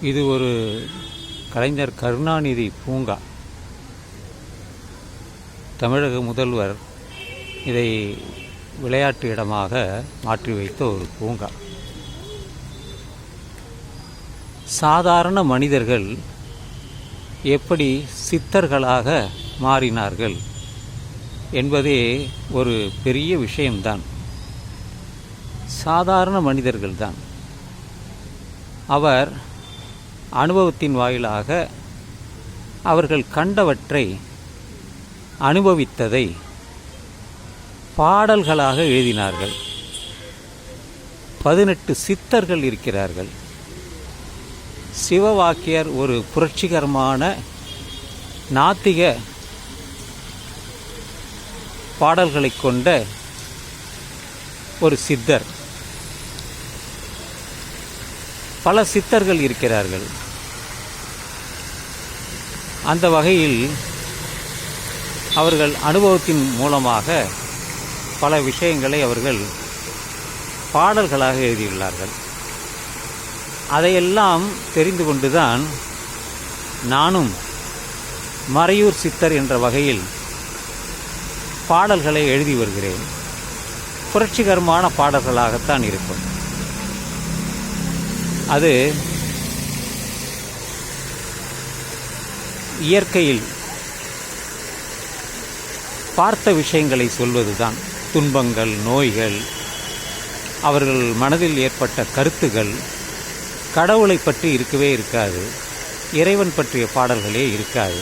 இது ஒரு கலைஞர் கருணாநிதி பூங்கா. தமிழக முதல்வர் இதை விளையாட்டு இடமாக மாற்றி வைத்த ஒரு பூங்கா. சாதாரண மனிதர்கள் எப்படி சித்தர்களாக மாறினார்கள் என்பதே ஒரு பெரிய விஷயம்தான். சாதாரண மனிதர்கள்தான். அவர் அனுபவத்தின் வாயிலாக அவர்கள் கண்டவற்றை அனுபவித்ததை பாடல்களாக எழுதினார்கள். பதினெட்டு சித்தர்கள் இருக்கிறார்கள். சிவவாக்கியர் ஒரு புரட்சிகரமான நாத்திக பாடல்களை கொண்ட ஒரு சித்தர். பல சித்தர்கள் இருக்கிறார்கள். அந்த வகையில் அவர்கள் அனுபவத்தின் மூலமாக பல விஷயங்களை அவர்கள் பாடல்களாக எழுதியுள்ளார்கள். அதையெல்லாம் தெரிந்து கொண்டுதான் நானும் மறையூர் சித்தர் என்ற வகையில் பாடல்களை எழுதி வருகிறேன். புரட்சிகரமான பாடல்களாகத்தான் இருக்கும். அது இயற்கையில் பார்த்த விஷயங்களை சொல்வது தான் துன்பங்கள் நோய்கள் அவர்கள் மனதில் ஏற்பட்ட கருத்துகள் கடவுளை பற்றி இருக்கவே இருக்காது இறைவன் பற்றிய பாடல்களே இருக்காது.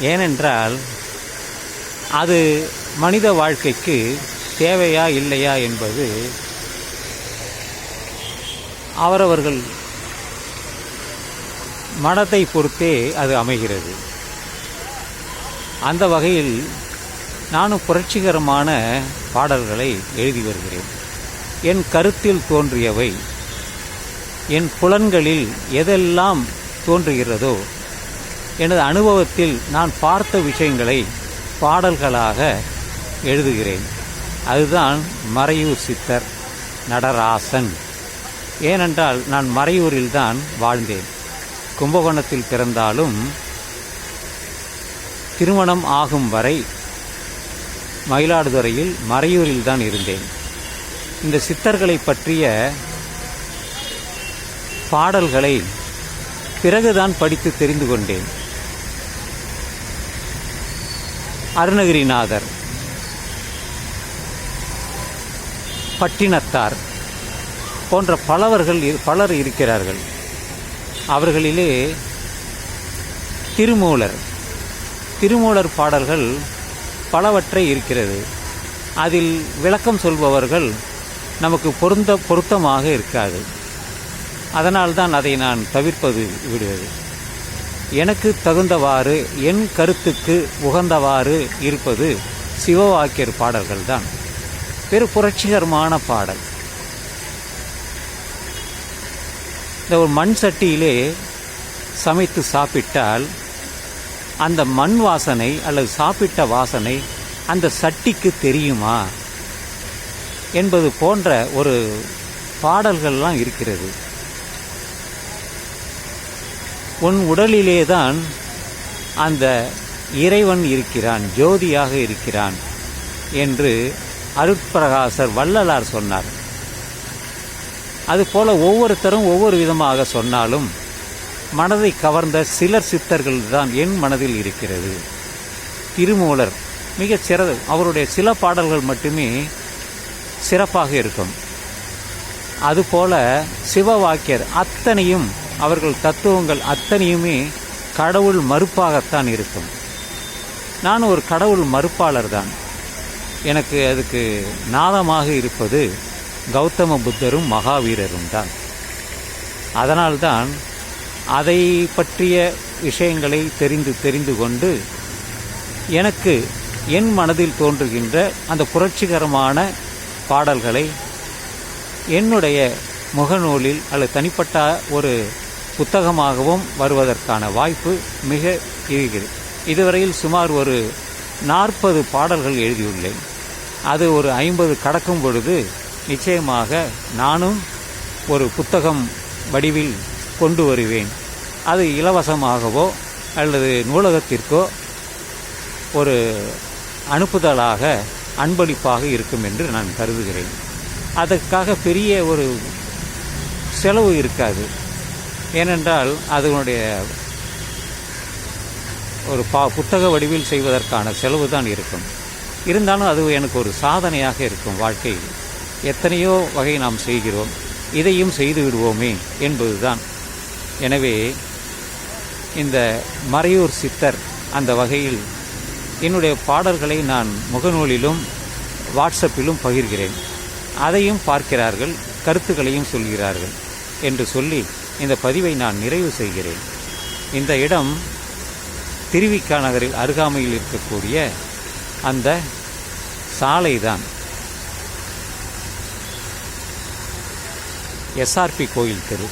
ஏனென்றால் அது மனித வாழ்க்கைக்கு தேவையா இல்லையா என்பது அவரவர்கள் மனத்தை பொறுத்தே அது அமைகிறது. அந்த வகையில் நானும் புரட்சிகரமான பாடல்களை எழுதி வருகிறேன். என் கருத்தில் தோன்றியவை என் புலன்களில் எதெல்லாம் தோன்றுகிறதோ எனது அனுபவத்தில் நான் பார்த்த விஷயங்களை பாடல்களாக எழுதுகிறேன். அதுதான் மறையூர் சித்தர் நடராசன். ஏனென்றால் நான் மறையூரில்தான் வாழ்ந்தேன். கும்பகோணத்தில் பிறந்தாலும் திருமணம் ஆகும் வரை மயிலாடுதுறையில் மறையூரில் தான் இருந்தேன். இந்த சித்தர்களை பற்றிய பாடல்களை பிறகுதான் படித்து தெரிந்து கொண்டேன். அருணகிரிநாதர் பட்டினத்தார். போன்ற பலவர்கள் இரு- பலர் இருக்கிறார்கள். அவர்களிலே திருமூலர் திருமூலர் பாடல்கள் பலவற்றை இருக்கிறது. அதில் விளக்கம் சொல்பவர்கள் நமக்கு பொருந்த பொருத்தமாக இருக்காது. அதனால்தான் அதை நான் தவிர்ப்பது விடுவது. எனக்கு தகுந்தவாறு என் கருத்துக்கு உகந்தவாறு இருப்பது சிவவாக்கியர் பாடல்கள் தான் பெரு புரட்சிகரமான பாடல். இந்த ஒரு மண் சட்டியிலே சமைத்து சாப்பிட்டால் அந்த மண் வாசனை அல்லது சாப்பிட்ட வாசனை அந்த சட்டிக்கு தெரியுமா என்பது போன்ற ஒரு பாடல்கள்லாம் இருக்கிறது. உன் உடலிலே தான் அந்த இறைவன் இருக்கிறான் ஜோதியாக இருக்கிறான் என்று அருட்பிரகாசர் வள்ளலார் சொன்னார். அதுபோல் ஒவ்வொருத்தரும் ஒவ்வொரு விதமாக சொன்னாலும் மனதை கவர்ந்த சிலர் சித்தர்கள் தான் என் மனதில் இருக்கிறது. திருமூலர் மிகச் சிற அவருடைய சில பாடல்கள் மட்டுமே சிறப்பாக இருக்கும். அதுபோல சிவவாக்கியர் அத்தனையும் அவர்கள் தத்துவங்கள் அத்தனையுமே கடவுள் மறுப்பாகத்தான் இருக்கும். நான் ஒரு கடவுள் மறுப்பாளர் தான். எனக்கு அதுக்கு நாதமாக இருப்பது கௌதம புத்தரும் மகாவீரரும் தான் அதனால்தான் அதை பற்றிய விஷயங்களை தெரிந்து தெரிந்து கொண்டு எனக்கு என் மனதில் தோன்றுகின்ற அந்த புரட்சிகரமான பாடல்களை என்னுடைய முகநூலில் அல்லது தனிப்பட்ட ஒரு புத்தகமாகவும் வருவதற்கான வாய்ப்பு மிக இருக்கிறது. இதுவரையில் சுமார் ஒரு நாற்பது பாடல்கள் எழுதியுள்ளேன். அது ஒரு ஐம்பது கடக்கும் பொழுது நிச்சயமாக நானும் ஒரு புத்தகம் வடிவில் கொண்டு வருவேன். அது இலவசமாகவோ அல்லது நூலகத்திற்கோ ஒரு அனுப்புதலாக அன்பளிப்பாக இருக்கும் என்று நான் கருதுகிறேன். அதற்காக பெரிய ஒரு செலவு இருக்காது. ஏனென்றால் அதனுடைய ஒரு பா புத்தக வடிவில் செய்வதற்கான செலவு தான் இருக்கும். இருந்தாலும் அது எனக்கு ஒரு சாதனையாக இருக்கும் வாழ்க்கையில். எத்தனையோ வகை நாம் செய்கிறோம் இதையும் செய்து விடுவோமே என்பதுதான். எனவே இந்த மறையூர் சித்தர் அந்த வகையில் என்னுடைய பாடல்களை நான் முகநூலிலும் வாட்ஸ்அப்பிலும் பகிர்கிறேன். அதையும் பார்க்கிறார்கள் கருத்துக்களையும் சொல்கிறார்கள் என்று சொல்லி இந்த பதிவை நான் நிறைவு செய்கிறேன். இந்த இடம் திருவிக்கா நகரில் அருகாமையில் இருக்கக்கூடிய அந்த சாலைதான். எஸ்ஆர்பி கோயில் தெரு.